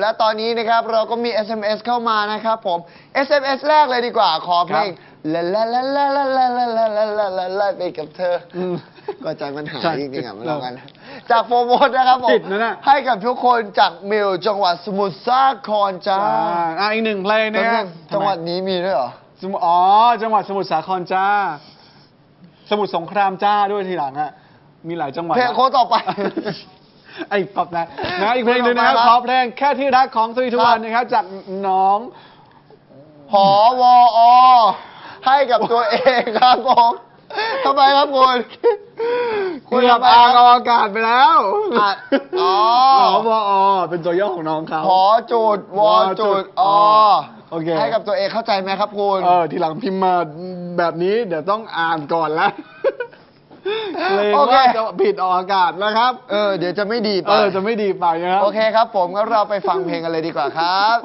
และตอนนี้นะครับเราก็มี SMS เข้ามานะครับผม SMS แรกเลยดีกว่าขอเพลงลาลาลาลาลาลาลาลาลาลาลาลาไปกับเธออมก็ใจมันหายใช่จริงๆอะมาลองกันจากโฟร์โมดนะครับผมติดนะน่ะ ให้กับทุกคนจากมิลจังหวัดสมุทรสาครจ้าอ่าอะอีกหนึ่งเพลงนะฮะจังหวัดนี้มีด้วยเหรอ สมุอ๋อ จังหวัดสมุทรสาครจ้า สมุทรสงครามจ้าด้วยทีหลังอะมีหลายจังหวัดเพลงโค้ดต่อไป ไอ้ปับนะนะอีกเพลงหนึ่งนะครับครับขอเพลงแค่ที่รักของสุริทุวันนะครับ จากน้องหอวอให้กับตัวเองครับผมทำไมครับคุณเกือบทำไมอ่างคอรับอากาศไปแล้วอะอ๋อหอวอเป็นตัวย่อของน้องเขาหอจุดวอจุดอโอเคให้กับตัวเองเข้าใจไหมครับคุณเออทีหลังพิมพ์มาแบบนี้เดี๋ยวต้องอ่านก่อนแล้ว เพลงโอเค ว่าจะผิดออกอากาศนะครับ เออ เดี๋ยวจะไม่ดีไปเออ จะไม่ดีไปนะครับ โอเคครับผมงั้นเราไปฟังเพลงกันเลยดีกว่าครับ